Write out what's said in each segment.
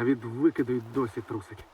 а від викиду й досі трусить.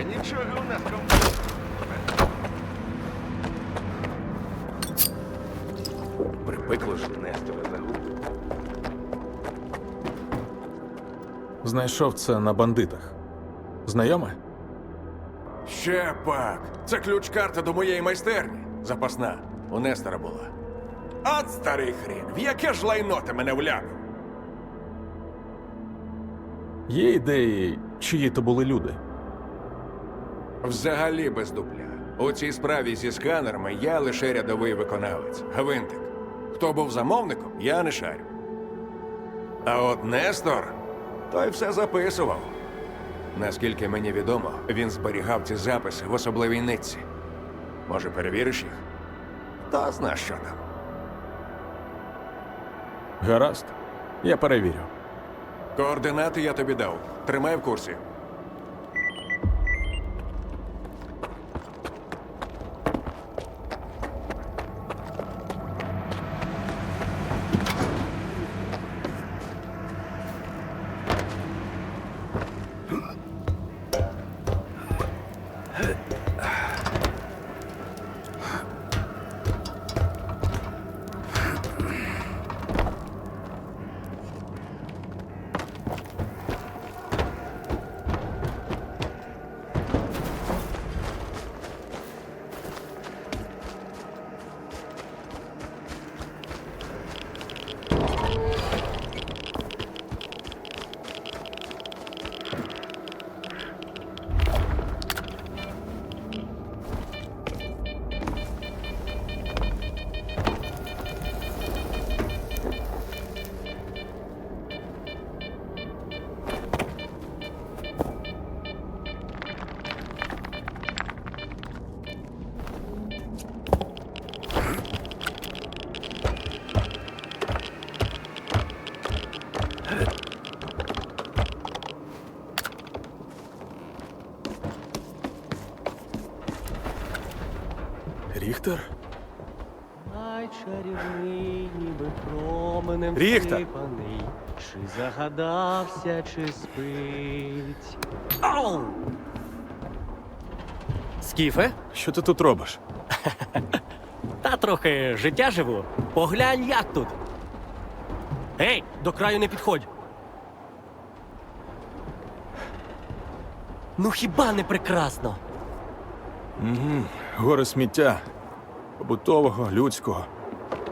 А нічого у нас ком... Припекло ж Нестора загуб. Знайшов це на бандитах. Знайоме? Ще пак. Це ключ-карта до моєї майстерні. Запасна. У Нестора була. От старий хрін, в яке ж лайно ти мене вляпив? Є ідеї, чиї то були люди. Взагалі без дупля. У цій справі зі сканерами я лише рядовий виконавець. Гвинтик. Хто був замовником, я не шарю. А от Нестор, той все записував. Наскільки мені відомо, він зберігав ці записи в особливій нитці. Може, перевіриш їх? Та зна, що там. Гаразд, я перевірю. Координати я тобі дав. Тримай в курсі. Ріхта! Чи загадався, чи спить. Ау! Скіфе? Що ти тут робиш? Та трохи життя живу. Поглянь, як тут. Гей, до краю не підходь. Ну хіба не прекрасно? Гори сміття. Побутового, людського.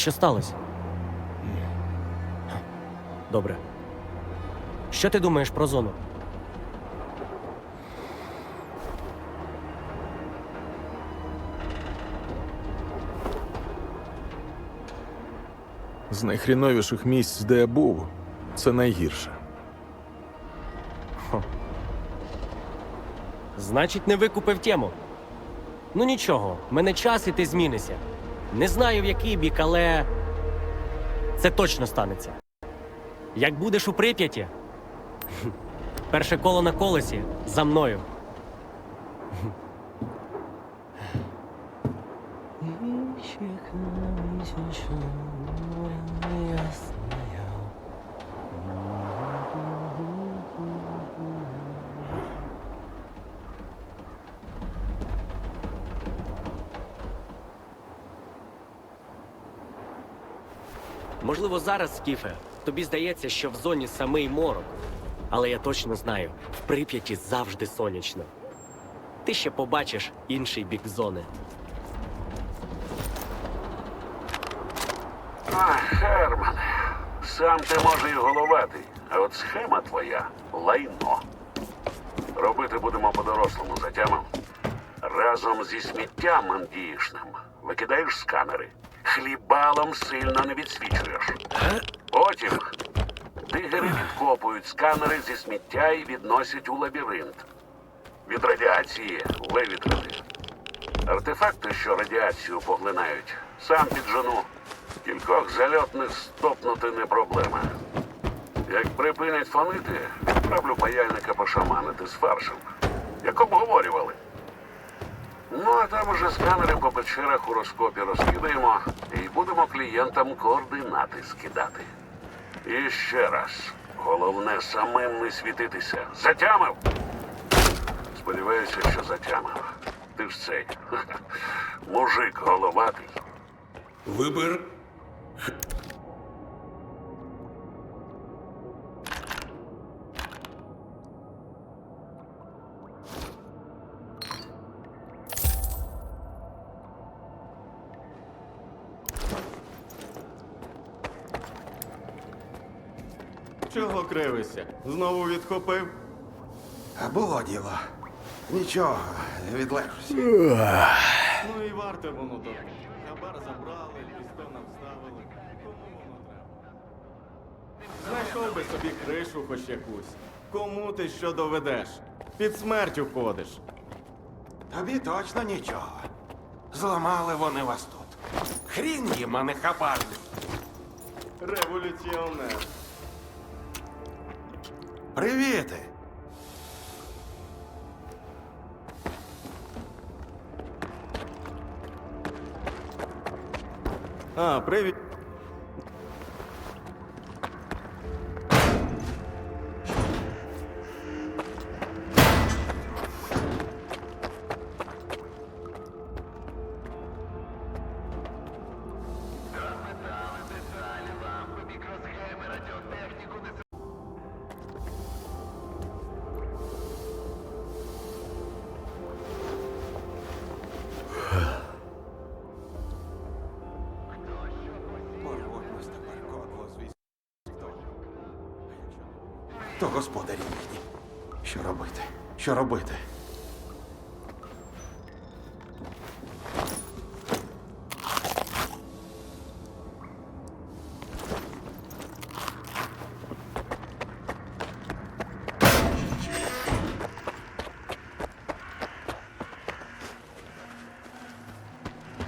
Що сталося? Добре. Що ти думаєш про зону? З найхріновіших місць, де я був, це найгірше. Значить, не викупив тему. Ну нічого, мене час і ти змінишся. Не знаю в який бік, але це точно станеться. Як будеш у Прип'яті, перше коло на колесі за мною. Можливо, зараз, Скіфе, тобі здається, що в зоні самий морок. Але я точно знаю, в Прип'яті завжди сонячно. Ти ще побачиш інший бік зони. Ах, Херман, сам ти може і головатий, а от схема твоя лайно. Робити будемо по-дорослому затямив. Разом зі сміттям андіїшним викидаєш сканери. Хлібалом сильно не відсвічуєш. Потім дигери відкопують сканери зі сміття і відносять у лабіринт. Від радіації вивітрити. Артефакти, що радіацію поглинають, сам піджену. Кількох зальотних стопнути не проблема. Як припинять фонити, відправлю паяльника пошаманити з фаршем. Як обговорювали. Ну, а там уже сканери по печерах у розкопі розкидаємо і будемо клієнтам координати скидати. І ще раз, головне самим не світитися. Затямив! Сподіваюся, що затямив. Ти ж цей мужик головатий. Вибір Чого кривишся? Знову відхопив? А було діло. Нічого, відлежусь. Ну і варте воно того. Хабар забрали, пістона вставили. Кому воно треба? Знайшов би собі кришу хоч якусь. Кому ти що доведеш? Під смертю ходиш. Тобі точно нічого. Зламали вони вас тут. Хрін їм, а не хабарник. Революціонер. Привіти! А, привіт. То господарі мені. Що робити? Що робити?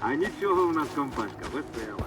А нічого в нас компашка, весела.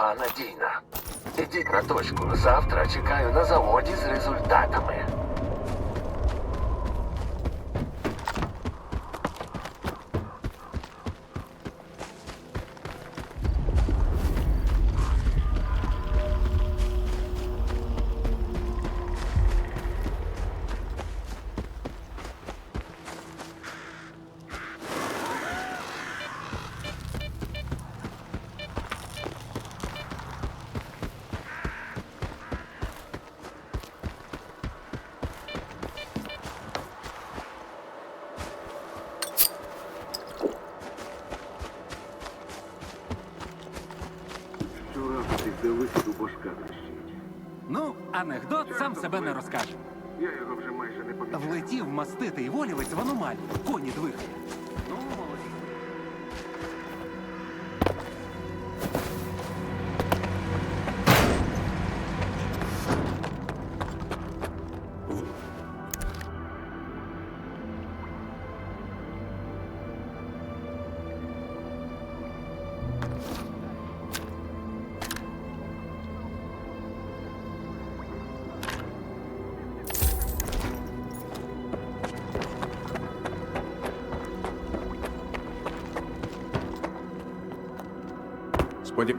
Інфа надійна. Ідіть на точку. Завтра чекаю на заводі з результатами. Сам себе не розкаже. Я його вже майже не помічаю. Влетів маститий волівець в аномалію. Коні двигає. Сподів...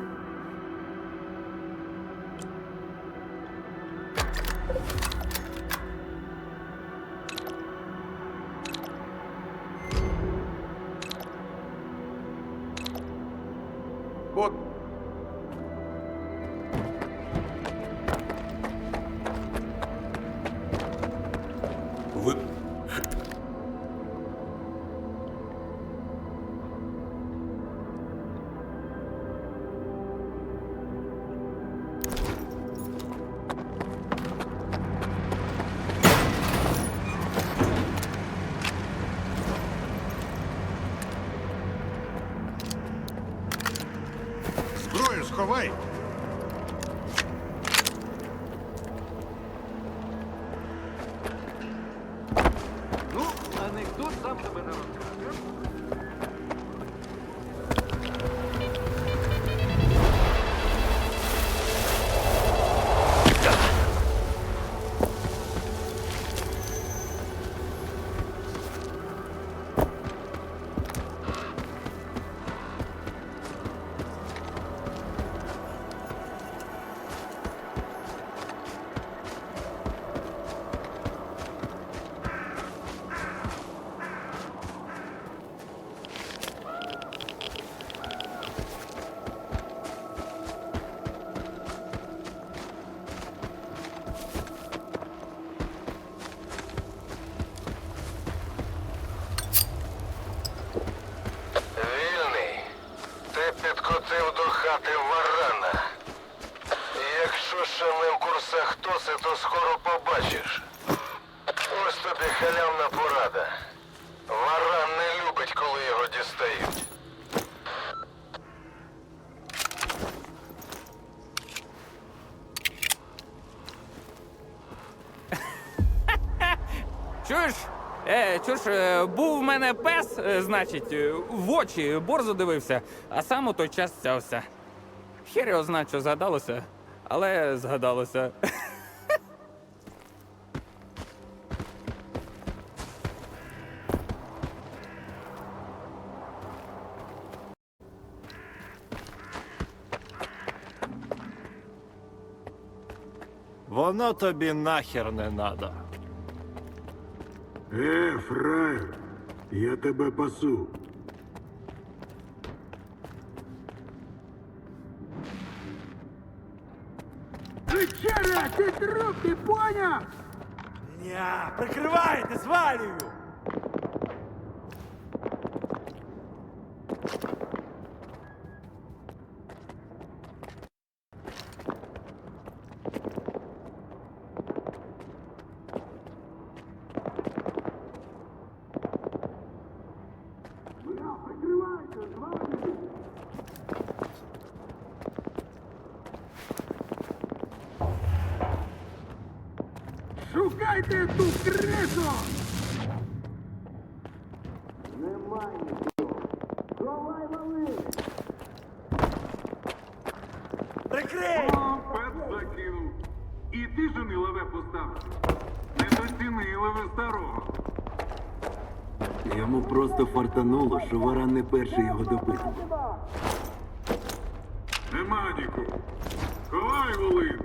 Thank you. Побачиш. Ось тобі халявна порада. Варан не любить, коли його дістають. Чуєш? Е, чуєш, е, був в мене пес, е, значить, е, в очі борзо дивився, а сам у той час цявся. Хер його знає, що згадалося, але згадалося. Воно тобі нахер не надо. Е, фраєр, я тебе пасу. Вечеря, ти труп, ти поняв? Ня, прикривайте, звалюю! Просто що варан не перший його допитував. Нема нікого. Ховай волин.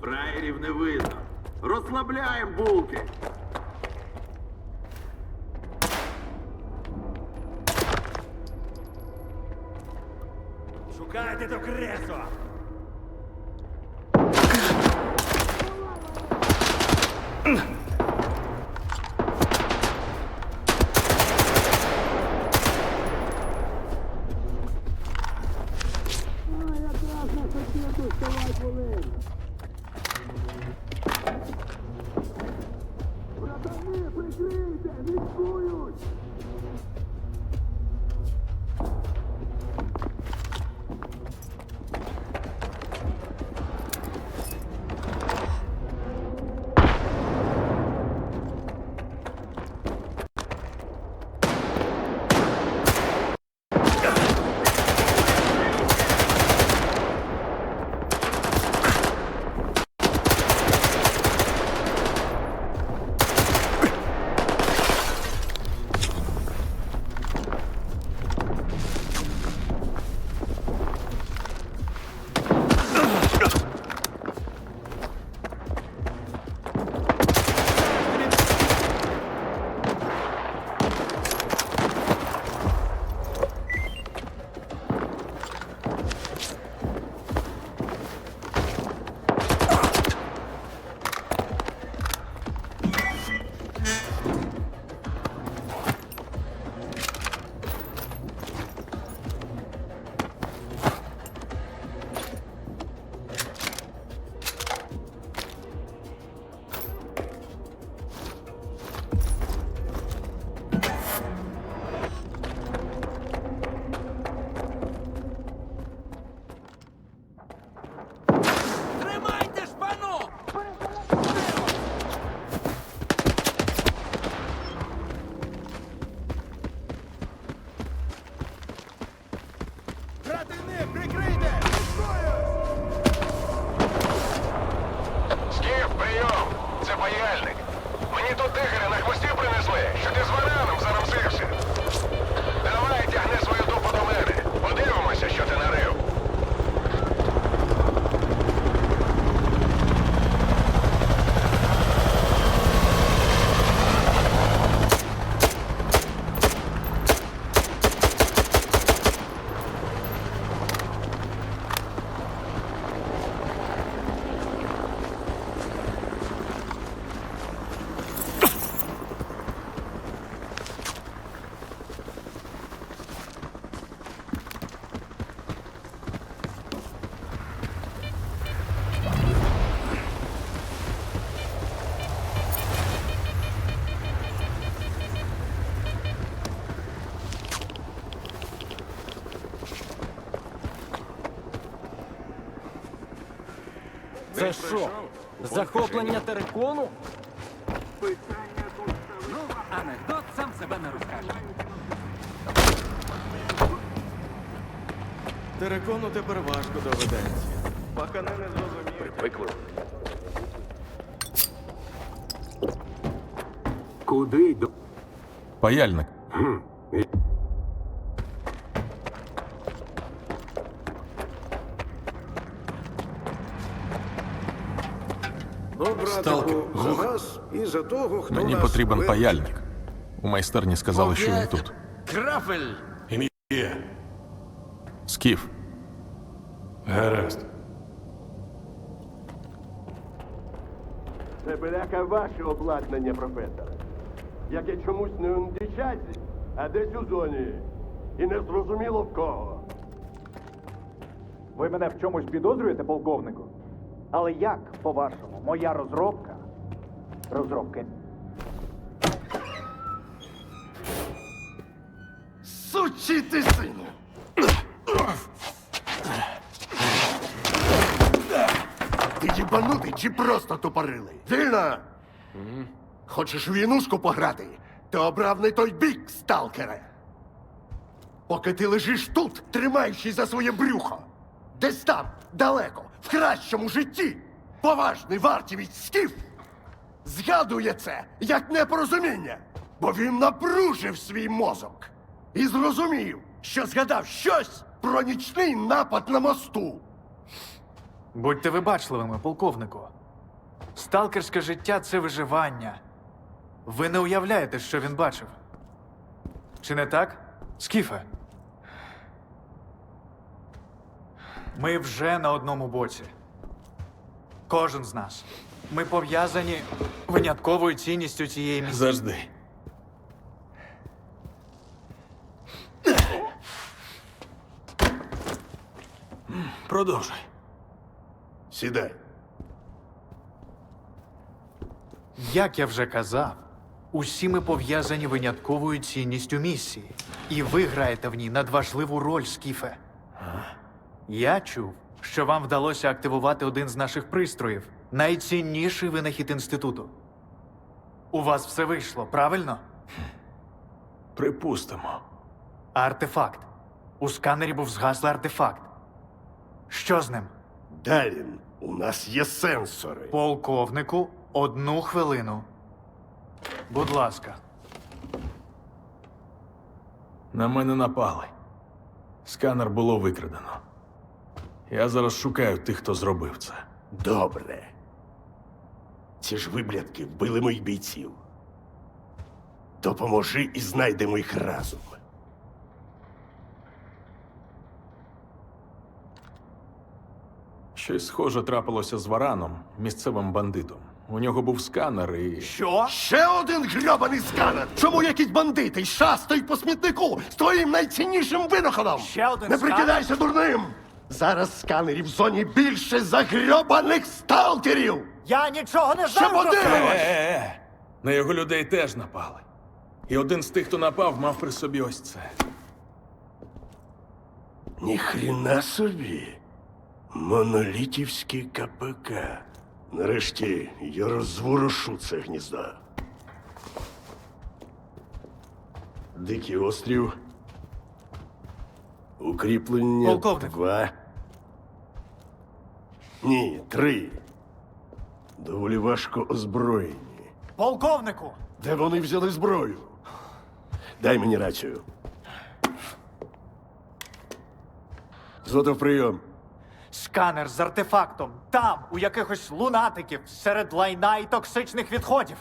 Фраєрів не видно. Розслабляємо булки. Шукайте до кресла! Захоплення терикону? Ну, анекдот сам себе не розкаже. Терекону тепер важко доведеться. Пакани не зрозуміють. Куди до. Паяльник. Сталкер, глух. Мені потрібен паяльник. У майстерні сказали, що він тут. Крафель. Ім'я. Скіф. Гаразд. Це бляха ваше обладнання, професоре. Яке чомусь не у а десь у зоні. І не зрозуміло в кого. Ви мене в чомусь підозрюєте, полковнику? Але як, по-вашому, моя розробка? Розробки. Сучий ти сину! Ти їбанутий чи просто тупорилий? Вільно! Хочеш в війнушку пограти? Ти обрав не той бік, сталкере. поки ти лежиш тут, тримаючись за своє брюхо. Десь там, далеко, в кращому житті, поважний вартівець скіф згадує це як непорозуміння, бо він напружив свій мозок і зрозумів, що згадав щось про нічний напад на мосту. Будьте вибачливими, полковнику. Сталкерське життя це виживання. Ви не уявляєте, що він бачив. Чи не так? Скіфе? Ми вже на одному боці. Кожен з нас. Ми пов'язані винятковою цінністю цієї місії. Завжди. Продовжуй. Сідай. Як я вже казав, усі ми пов'язані винятковою цінністю місії. І ви граєте в ній надважливу роль, Скіфе. Я чув, що вам вдалося активувати один з наших пристроїв найцінніший винахід інституту. У вас все вийшло, правильно? Припустимо. Артефакт. У сканері був згаслий артефакт. Що з ним? Далін, у нас є сенсори. Полковнику, одну хвилину. Будь ласка. На мене напали. Сканер було викрадено. Я зараз шукаю тих, хто зробив це. Добре. Ці ж виблядки вбили моїх бійців. Допоможи і знайдемо їх разом. Щось схоже трапилося з Вараном, місцевим бандитом. У нього був сканер і. Що? Ще один грьобаний сканер! Чому якісь бандити шастають по смітнику з твоїм найціннішим винаходом? Ще один Не сканер? прикидайся дурним! Зараз сканерів в зоні більше за грьобаних сталкерів! Я нічого не Ще подивимось! Е-е-е! На його людей теж напали. І один з тих, хто напав, мав при собі ось це. Ніхрена собі. Монолітівський КПК. Нарешті я розворушу це гніздо. Дикий острів. Укріплення. Полковник. Два. Ні, три. Доволі важко озброєні. Полковнику! Де вони взяли зброю? Дай мені рацію. Зотов прийом. Сканер з артефактом. Там, у якихось лунатиків, серед лайна і токсичних відходів.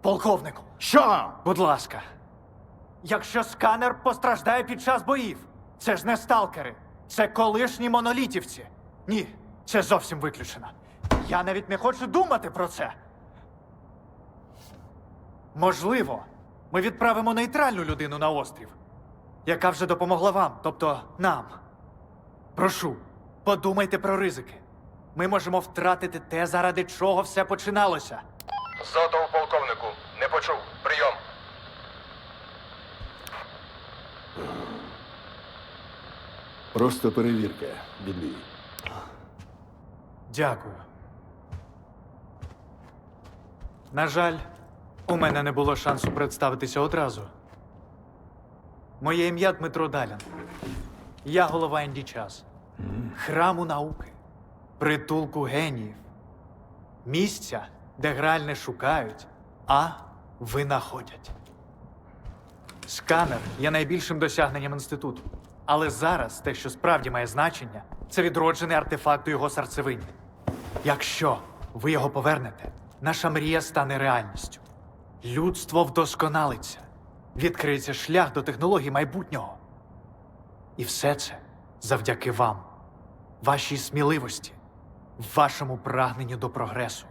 Полковнику, Що? будь ласка. Якщо сканер постраждає під час боїв, це ж не сталкери, це колишні монолітівці. Ні, це зовсім виключено. Я навіть не хочу думати про це. Можливо, ми відправимо нейтральну людину на острів, яка вже допомогла вам, тобто нам. Прошу, подумайте про ризики. Ми можемо втратити те, заради чого все починалося. Зотов полковнику. Не почув. Прийом. Просто перевірка. Відбій. Дякую. На жаль, у мене не було шансу представитися одразу. Моє ім'я Дмитро Далян. Я голова Інді Час. Храму науки, притулку геніїв. Місця, де граль не шукають, а винаходять. Сканер є найбільшим досягненням інституту. Але зараз те, що справді має значення, це відроджений артефакт у його серцевині. Якщо ви його повернете, наша мрія стане реальністю. Людство вдосконалиться, відкриється шлях до технологій майбутнього. І все це завдяки вам, вашій сміливості, вашому прагненню до прогресу.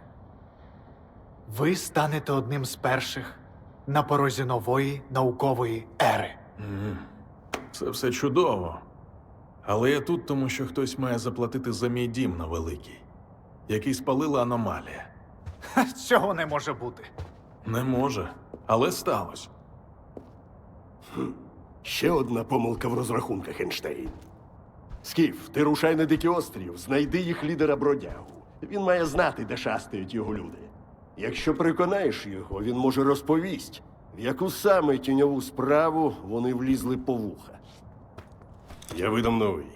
Ви станете одним з перших на порозі нової наукової ери. Це все чудово. Але я тут, тому що хтось має заплатити за мій дім на великий, який спалила аномалія. Ха, Цього не може бути. Не може, але сталося. Ще одна помилка в розрахунках, Ейнштейн. Скіф, ти рушай на дикий острів, знайди їх лідера бродягу. Він має знати, де шастають його люди. Якщо переконаєш його, він може розповість, в яку саме тіньову справу вони влізли по вуха. Я видам новий.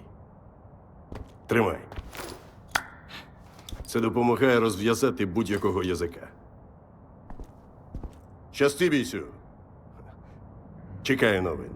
Тримай. Це допомагає розв'язати будь-якого язика. Щасти бійцю. Чекаю новин.